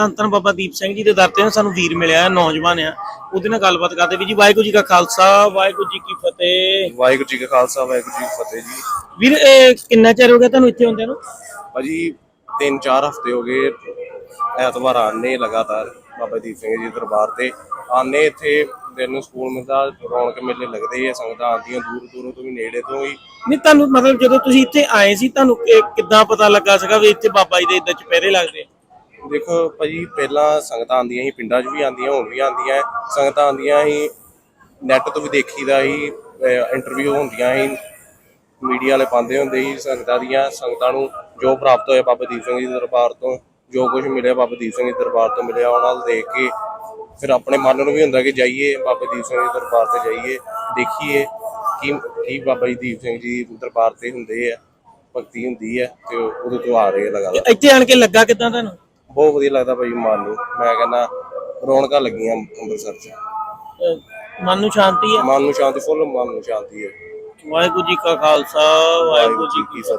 ਧੰਨ ਧੰਨ ਬਾਬਾ ਦੀਪ ਸਿੰਘ ਜੀ ਦੇ ਦਰ ਤੇ ਸਾਨੂੰ ਵੀਰ ਮਿਲਿਆ ਹੈ, ਨੌਜਵਾਨ ਆ। ਉਹਦੇ ਨਾਲ ਗੱਲਬਾਤ ਕਰਦੇ ਵੀ ਜੀ ਵਾਹਿਗੁਰੂ ਜੀ ਕਾ ਖਾਲਸਾ ਵਾਹਿਗੁਰੂ ਜੀ ਕੀ ਫਤਿਹ। ਵਾਹਿਗੁਰੂ ਜੀ ਕਾ ਖਾਲਸਾ ਵਾਹਿਗੁਰੂ ਜੀ ਕੀ ਫਤਿਹ ਜੀ। ਵੀਰ ਇਹ ਕਿੰਨਾ ਚਿਰ ਹੋ ਗਿਆ ਤੁਹਾਨੂੰ ਇੱਥੇ ਆਉਂਦਿਆਂ ਨੂੰ? ਭਾਜੀ ਤਿੰਨ ਚਾਰ ਹਫ਼ਤੇ ਹੋ ਗਏ ਐਤਵਾਰ ਆਨੇ ਲਗਾਤਾਰ ਬਾਬਾ ਦੀਪ ਸਿੰਘ ਜੀ ਦਰਬਾਰ ਤੇ। ਆਨੇ ਇੱਥੇ ਦਿਨ ਨੂੰ ਸਕੂਲ ਮਿਲਦਾ ਰੌਣਕ ਮੇਲੇ ਲੱਗਦੇ ਆ ਸੰਗਤਾਂ ਆਉਂਦੀਆਂ ਦੂਰ ਦੂਰੋਂ ਤੋਂ ਵੀ ਨੇੜੇ ਤੋਂ ਵੀ ਨਹੀਂ ਤੁਹਾਨੂੰ ਮਤਲਬ ਜਦੋਂ ਤੁਸੀਂ ਇੱਥੇ ਆਏ ਸੀ ਤੁਹਾਨੂੰ ਕਿ- ਕਿੱਦਾਂ ਪਤਾ ਲੱਗਾ ਸੀਗਾ ਵੀ ਇੱਥੇ ਬਾਬਾ ਜੀ ਦੇ ਇਦਾਂ ਚੁਪਹਿਰੇ ਲੱਗਦੇ ਦੇਖੋ ਭਾਜੀ, ਪਹਿਲਾਂ ਸੰਗਤਾਂ ਆਉਂਦੀਆਂ ਸੀ, ਪਿੰਡਾਂ 'ਚ ਵੀ ਆਉਂਦੀਆਂ, ਹੁਣ ਵੀ ਆਉਂਦੀਆਂ ਸੰਗਤਾਂ ਆਉਂਦੀਆਂ ਸੀ ਨੈੱਟ ਤੋਂ ਵੀ ਦੇਖੀਦਾ ਸੀ ਇੰਟਰਵਿਊ ਹੁੰਦੀਆਂ ਸੀ ਮੀਡੀਆ ਵਾਲੇ ਪਾਉਂਦੇ ਹੁੰਦੇ ਸੀ ਸੰਗਤਾਂ ਦੀਆਂ। ਸੰਗਤਾਂ ਨੂੰ ਜੋ ਪ੍ਰਾਪਤ ਹੋਇਆ ਬਾਬਾ ਦੀਪ ਸਿੰਘ ਜੀ ਦੇ ਦਰਬਾਰ ਤੋਂ, ਜੋ ਕੁਝ ਮਿਲਿਆ ਬਾਬਾ ਦੀਪ ਸਿੰਘ ਜੀ ਦੇ ਦਰਬਾਰ ਤੋਂ ਮਿਲਿਆ, ਉਹਨਾਂ ਨੂੰ ਦੇਖ ਕੇ ਫਿਰ ਆਪਣੇ ਮਨ ਨੂੰ ਵੀ ਹੁੰਦਾ ਕਿ ਜਾਈਏ, ਬਾਬਾ ਦੀਪ ਸਿੰਘ ਜੀ ਦੇ ਦਰਬਾਰ ਤੇ ਜਾਈਏ, ਦੇਖੀਏ ਕੀ ਕੀ ਬਾਬਾ ਜੀ ਦੀਪ ਸਿੰਘ ਜੀ ਦਰਬਾਰ ਤੇ ਹੁੰਦੇ ਆ, ਭਗਤੀ ਹੁੰਦੀ ਹੈ ਤੇ ਉਦੋਂ ਤੋਂ ਆ ਰਹੇ ਆ ਲਗਾਤਾਰ। ਇੱਥੇ ਆਣ ਕੇ ਲੱਗਾ ਕਿੱਦਾਂ ਤੁਹਾਨੂੰ? ਬਹੁਤ ਵਧੀਆ ਲੱਗਦਾ ਭਾਈ ਮਨ ਨੂੰ। ਮੈਂ ਕਹਿੰਦਾ ਰੌਣਕਾਂ ਲੱਗੀਆਂ ਅੰਮ੍ਰਿਤਸਰ 'ਚ। ਅਹ ਮਨ ਨੂੰ ਸ਼ਾਂਤੀ ਹੈ ਮਨ ਨੂੰ ਸ਼ਾਂਤੀ ਫੁੱਲ ਮਨ ਨੂੰ ਸ਼ਾਂਤੀ ਹੈ। ਵਾਹਿਗੁਰੂ ਜੀ ਕਾ ਖਾਲਸਾ ਵਾਹਿਗੁਰੂ ਜੀ ਕੀ ਫਤਿਹ।